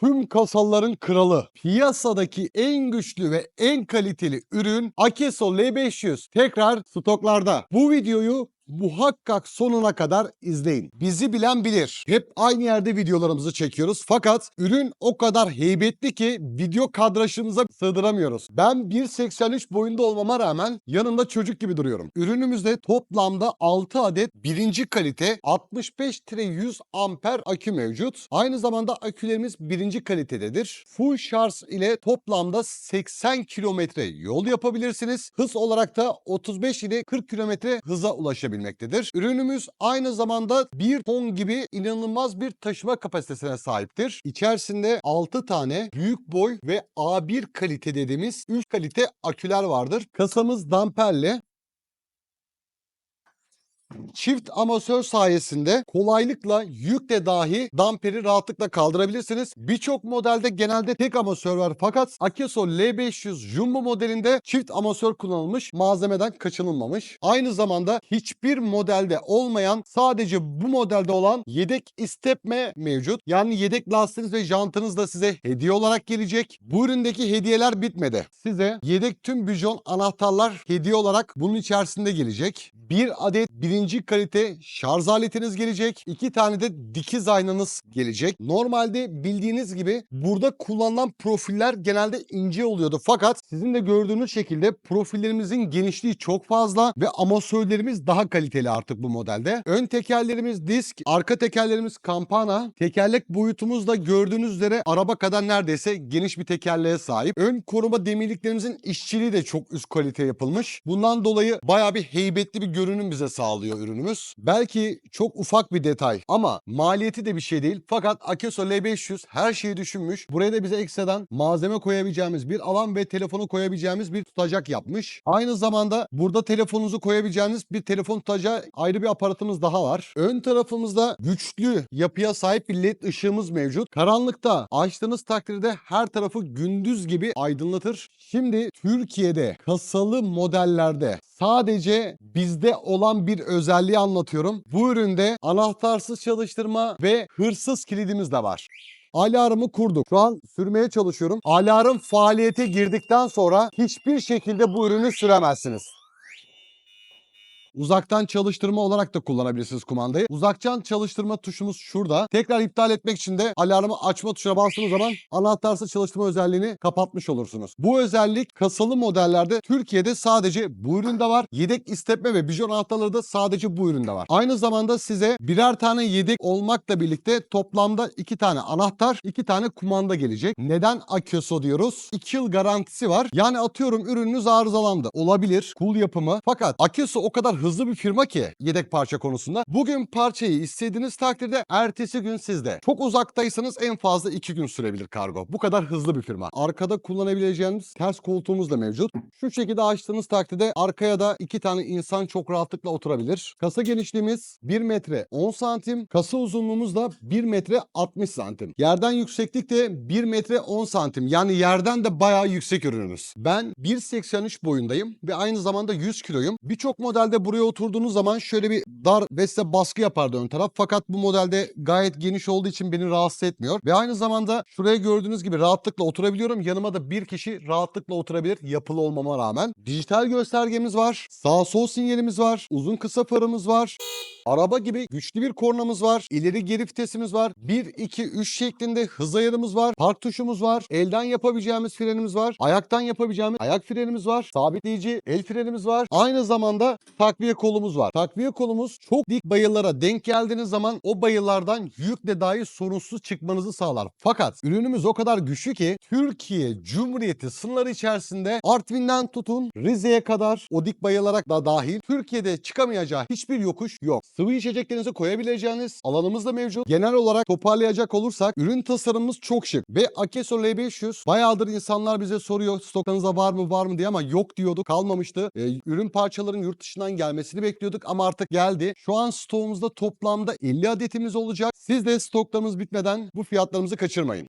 tüm kasaların kralı, piyasadaki en güçlü ve en kaliteli ürün Akeso L500 tekrar stoklarda. Bu videoyu muhakkak sonuna kadar izleyin. Bizi bilen bilir. Hep aynı yerde videolarımızı çekiyoruz. Fakat ürün o kadar heybetli ki video kadrajımıza sığdıramıyoruz. Ben 1.83 boyunda olmama rağmen yanımda çocuk gibi duruyorum. Ürünümüzde toplamda 6 adet birinci kalite 65-100 amper akü mevcut. Aynı zamanda akülerimiz birinci kalitededir. Full şarj ile toplamda 80 kilometre yol yapabilirsiniz. Hız olarak da 35 ile 40 kilometre hıza ulaşabilmektedir. Ürünümüz aynı zamanda bir ton gibi inanılmaz bir taşıma kapasitesine sahiptir. İçerisinde 6 tane büyük boy ve A1 kalite dediğimiz 3 kalite aküler vardır. Kasamız damperli. Çift amasör sayesinde kolaylıkla yükle dahi damperi rahatlıkla kaldırabilirsiniz. Birçok modelde genelde tek amasör var fakat Akeso L500 Jumbo modelinde çift amasör kullanılmış malzemeden kaçınılmamış. Aynı zamanda hiçbir modelde olmayan sadece bu modelde olan yedek istepme mevcut. Yani yedek lastiğiniz ve jantınız da size hediye olarak gelecek. Bu üründeki hediyeler bitmedi. Size yedek tüm bijon anahtarlar hediye olarak bunun içerisinde gelecek. Bir adet birinci kalite şarj aletiniz gelecek. İki tane de dikiz aynanız gelecek. Normalde bildiğiniz gibi burada kullanılan profiller genelde ince oluyordu. Fakat sizin de gördüğünüz şekilde profillerimizin genişliği çok fazla ve amasörlerimiz daha kaliteli artık bu modelde. Ön tekerlerimiz disk, arka tekerlerimiz kampana. Tekerlek boyutumuz da gördüğünüz üzere araba kadar neredeyse geniş bir tekerleğe sahip. Ön koruma demirliklerimizin işçiliği de çok üst kalite yapılmış. Bundan dolayı bayağı bir heybetli bir görünüm bize sağlıyor ürünümüz. Belki çok ufak bir detay ama maliyeti de bir şey değil. Fakat Akeso L500 her şeyi düşünmüş. Buraya da bize ekstradan malzeme koyabileceğimiz bir alan ve telefonu koyabileceğimiz bir tutacak yapmış. Aynı zamanda burada telefonunuzu koyabileceğiniz bir telefon tutacağı ayrı bir aparatımız daha var. Ön tarafımızda güçlü yapıya sahip bir led ışığımız mevcut. Karanlıkta açtığınız takdirde her tarafı gündüz gibi aydınlatır. Şimdi Türkiye'de kasalı modellerde sadece bizde olan bir özelliği anlatıyorum. Bu üründe anahtarsız çalıştırma ve hırsız kilidimiz de var. Alarmı kurduk. Şu an sürmeye çalışıyorum. Alarm faaliyete girdikten sonra hiçbir şekilde bu ürünü süremezsiniz. Uzaktan çalıştırma olarak da kullanabilirsiniz kumandayı. Uzaktan çalıştırma tuşumuz şurada. Tekrar iptal etmek için de alarmı açma tuşuna bastığınız zaman anahtarsız çalıştırma özelliğini kapatmış olursunuz. Bu özellik kasalı modellerde Türkiye'de sadece bu üründe var. Yedek istepme ve bijon anahtarları da sadece bu üründe var. Aynı zamanda size birer tane yedek olmakla birlikte toplamda iki tane anahtar, iki tane kumanda gelecek. Neden Akeso diyoruz? 2 yıl garantisi var. Yani atıyorum ürününüz arızalandı. Olabilir. Cool yapımı. Fakat Akeso o kadar hızlı bir firma ki yedek parça konusunda. Bugün parçayı istediğiniz takdirde ertesi gün sizde. Çok uzaktaysanız en fazla 2 gün sürebilir kargo. Bu kadar hızlı bir firma. Arkada kullanabileceğiniz ters koltuğumuz da mevcut. Şu şekilde açtığınız takdirde arkaya da iki tane insan çok rahatlıkla oturabilir. Kasa genişliğimiz 1 metre 10 santim. Kasa uzunluğumuz da 1 metre 60 santim. Yerden yükseklik de 1 metre 10 santim. Yani yerden de bayağı yüksek ürünümüz. Ben 1.83 boyundayım ve aynı zamanda 100 kiloyum. Birçok modelde buraya oturduğunuz zaman şöyle bir dar ve size baskı yapardı ön taraf. Fakat bu modelde gayet geniş olduğu için beni rahatsız etmiyor. Ve aynı zamanda şuraya gördüğünüz gibi rahatlıkla oturabiliyorum. Yanıma da bir kişi rahatlıkla oturabilir yapılı olmama rağmen. Dijital göstergemiz var. Sağ sol sinyalimiz var. Uzun kısa farımız var. Araba gibi güçlü bir kornamız var. İleri geri vitesimiz var. 1, 2, 3 şeklinde hız ayarımız var. Park tuşumuz var. Elden yapabileceğimiz frenimiz var. Ayaktan yapabileceğimiz ayak frenimiz var. Sabitleyici el frenimiz var. Aynı zamanda takviye kolumuz var. Takviye kolumuz çok dik bayırlara denk geldiğiniz zaman o bayırlardan yükle dahi sorunsuz çıkmanızı sağlar. Fakat ürünümüz o kadar güçlü ki Türkiye Cumhuriyeti sınırları içerisinde Artvin'den tutun Rize'ye kadar o dik bayırlara da dahil Türkiye'de çıkamayacağı hiçbir yokuş yok. Sıvı içeceklerinizi koyabileceğiniz alanımız da mevcut. Genel olarak toparlayacak olursak ürün tasarımımız çok şık ve Akeso L500 bayağıdır insanlar bize soruyor stoklarınızda var mı var mı diye ama yok diyorduk kalmamıştı. Ee, ürün parçaların yurt dışından gelmesini bekliyorduk ama artık geldi. Şu an stoğumuzda toplamda 50 adetimiz olacak. Siz de stoklarımız bitmeden bu fiyatlarımızı kaçırmayın.